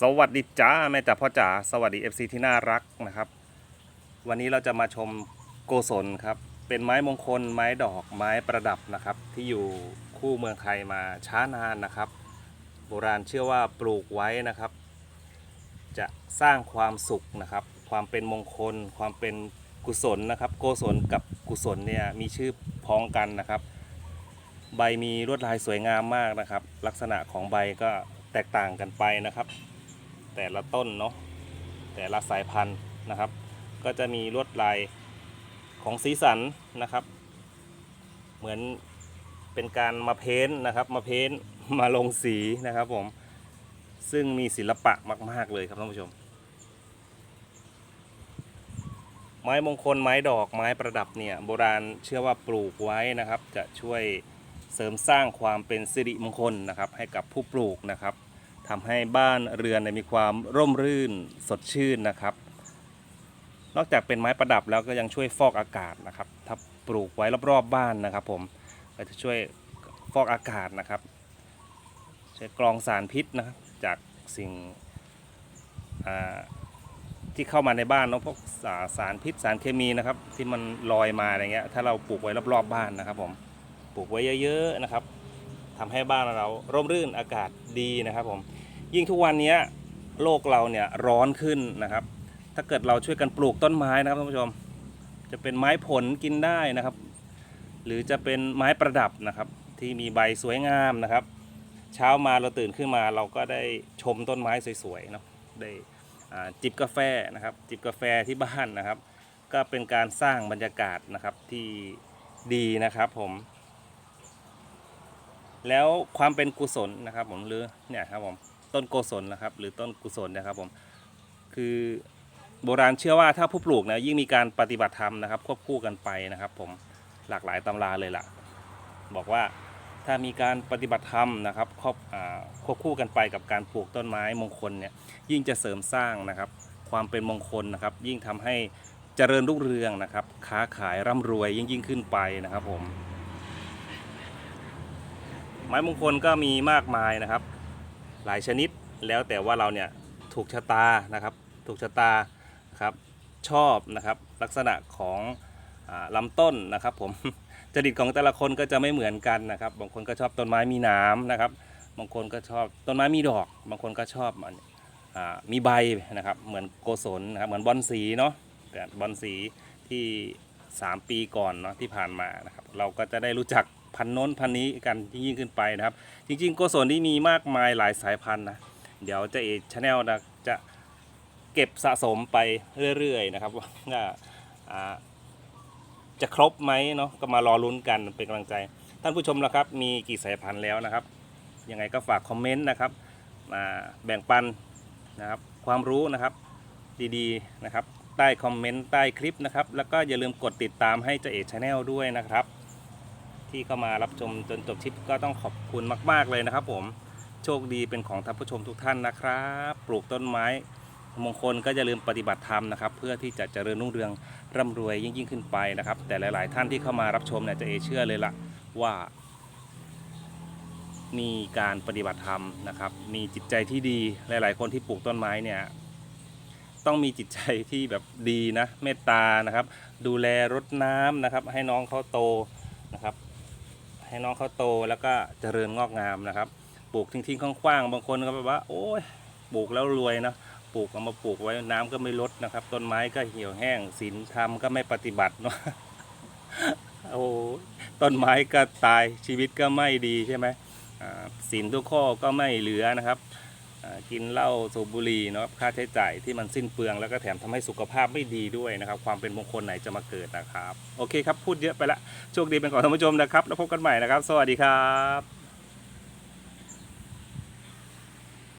สวัสดีจ้าแม่จ๋าพ่อจ๋าสวัสดี FC ที่น่ารักนะครับ วันนี้เราจะมาชมโกศลครับ เป็นไม้มงคลไม้ดอกไม้ประดับนะครับ ที่อยู่คู่เมืองไทยมาช้านานนะครับ โบราณเชื่อว่าปลูกไว้นะครับ จะสร้างความสุขนะครับ ความเป็นมงคล ความเป็นกุศลนะครับ โกศลกับกุศลเนี่ยมีชื่อพ้องกันนะครับ ใบมีลวดลายสวยงามมากนะครับ ลักษณะของใบก็แตกต่างกันไปนะครับ แต่ละต้นเนาะแต่ละสายพันธุ์นะครับ ก็จะมีลวดลายของสีสันนะครับ เหมือนเป็นการมาเพ้นนะครับ มาเพ้นมาลงสีนะครับผมซึ่งมีศิลปะมาก ๆ เลยครับท่านผู้ชม ไม้มงคลไม้ดอกไม้ประดับเนี่ยโบราณเชื่อว่าปลูกไว้นะครับ จะช่วยเสริมสร้างความเป็นสิริมงคลนะครับ ให้กับผู้ปลูกนะครับ ทำให้บ้านเรือนมีความร่มรื่นสดชื่นนะครับ นอกจากเป็นไม้ประดับแล้วก็ยังช่วยฟอกอากาศนะครับ ถ้าปลูกไว้รอบๆบ้านนะครับ ผมก็จะช่วยฟอกอากาศนะครับช่วยกรองสารพิษนะครับจากสิ่งที่เข้ามาในบ้านเนาะพวกสาสารพิษสารเคมีนะครับ ที่มันลอยมาอะไรเงี้ยถ้าเราปลูกไว้รอบๆบ้านนะครับ ผมปลูกไว้เยอะๆนะครับทำให้บ้านเราร่มรื่นอากาศดีนะครับ ผม ยิ่งทุกวันนี้โลกเราเนี่ยร้อนขึ้นนะครับ ถ้าเกิดเราช่วยกันปลูกต้นไม้นะครับท่านผู้ชม จะเป็นไม้ผลกินได้นะครับ หรือจะเป็นไม้ประดับนะครับ ที่มีใบสวยงามนะครับ เช้ามาเราตื่นขึ้นมาเราก็ได้ชมต้นไม้สวยๆเนาะได้จิบกาแฟนะครับ จิบกาแฟที่บ้านนะครับ ก็เป็นการสร้างบรรยากาศนะครับที่ดีนะครับผม แล้วความเป็นกุศลนะครับผมหรือเนี่ยครับผม ต้นโกศลนะครับ หรือต้นกุศลนะครับผมคือโบราณเชื่อว่าถ้าผู้ปลูกนะยิ่งมีการปฏิบัติธรรมนะครับ ควบคู่กันไปนะครับ ผมหลากหลายตำราเลยล่ะ บอกว่าถ้ามีการปฏิบัติธรรมนะครับครอบอ่าควบคู่กันไปกับการปลูกต้นไม้มงคลเนี่ยยิ่งจะเสริมสร้างนะครับ ความเป็นมงคลนะครับ ยิ่งทำให้เจริญรุ่งเรืองนะครับ ค้าขายร่ำรวยยิ่งยิ่งขึ้นไปนะครับผม ไม้มงคลก็มีมากมายนะครับ หลายชนิด แล้วแต่ว่าเราเนี่ยถูกชะตานะครับถูกชะตาครับชอบนะครับลักษณะของอลำต้นนะครับผมจริตของแต่ละคนก็จะไม่เหมือนกันนะครับ บางคนก็ชอบต้นไม้มีนามนะครับ บางคนก็ชอบต้นไม้มีดอก บางคนก็ชอบมันอ่ามีใบนะครับ เหมือนโกศลนะครับ เหมือนบอนสีเนาะแต่บอนสีที่ 3 ปีก่อนเนาะที่ผ่านมานะครับ เราก็จะได้รู้จัก พันโน้นพันนี้กันยิ่งขึ้นไปนะครับ จริงๆโกศลที่มีมากมายหลายสายพันธุ์นะเดี๋ยวเจะเอชแนลนะจะเก็บสะสมไปเรื่อยๆนะครับว่าจะครบไหมเนาะก็มารอลุ้นกันเป็นกำลังใจ ท่านผู้ชมละครับ มีกี่สายพันธุ์แล้วนะครับ ยังไงก็ฝากคอมเมนต์นะครับมาแบ่งปันนะครับความรู้นะครับดีๆนะครับ ใต้คอมเมนต์ใต้คลิปนะครับ แล้วก็อย่าลืมกดติดตามให้เจเอชแนลด้วยนะครับ ที่เข้ามารับชมจนจบคลิปก็ต้องขอบคุณมาก ๆ เลยนะครับ ผมโชคดีเป็นของท่านผู้ชมทุกท่านนะครับ ปลูกต้นไม้มงคลก็อย่าลืมปฏิบัติธรรมนะครับ เพื่อที่จะเจริญรุ่งเรืองร่ำรวยยิ่งยิ่งขึ้นไปนะครับ แต่หลาย ๆ ท่านที่เข้ามารับชมเนี่ยจะเอเชื่อเลยละว่า มีการปฏิบัติธรรมนะครับ มีจิตใจที่ดีหลาย ๆ คนที่ปลูกต้นไม้เนี่ยต้องมีจิตใจที่แบบดีนะเมตตานะครับ ดูแลรดน้ำนะครับ ให้น้องเขาโตนะครับ ให้น้องเขาโตแล้วก็เจริญงอกงามนะครับ ปลูกทิ้งๆคว้างๆบางคนก็แบบว่า โอ้ยปลูกแล้วรวยนะปลูกเอามาปลูกไว้น้ำก็ไม่ลดนะครับ ต้นไม้ก็เหี่ยวแห้งศีลธรรมก็ไม่ปฏิบัติเนาะโอ้ต้นไม้ก็ตายชีวิตก็ไม่ดีใช่ไหมอ่าสินทุกข้อก็ไม่เหลือนะครับ กินเหล้าสูบบุหรี่เนาะค่าใช้จ่ายที่มันสิ้นเปลืองแล้วก็แถมทำให้สุขภาพไม่ดีด้วยนะครับ ความเป็นมงคลไหนจะมาเกิดนะครับ โอเคครับ พูดเยอะไปละโชคดีเป็นของท่านผู้ชมนะครับ แล้วพบกันใหม่นะครับ สวัสดีครับ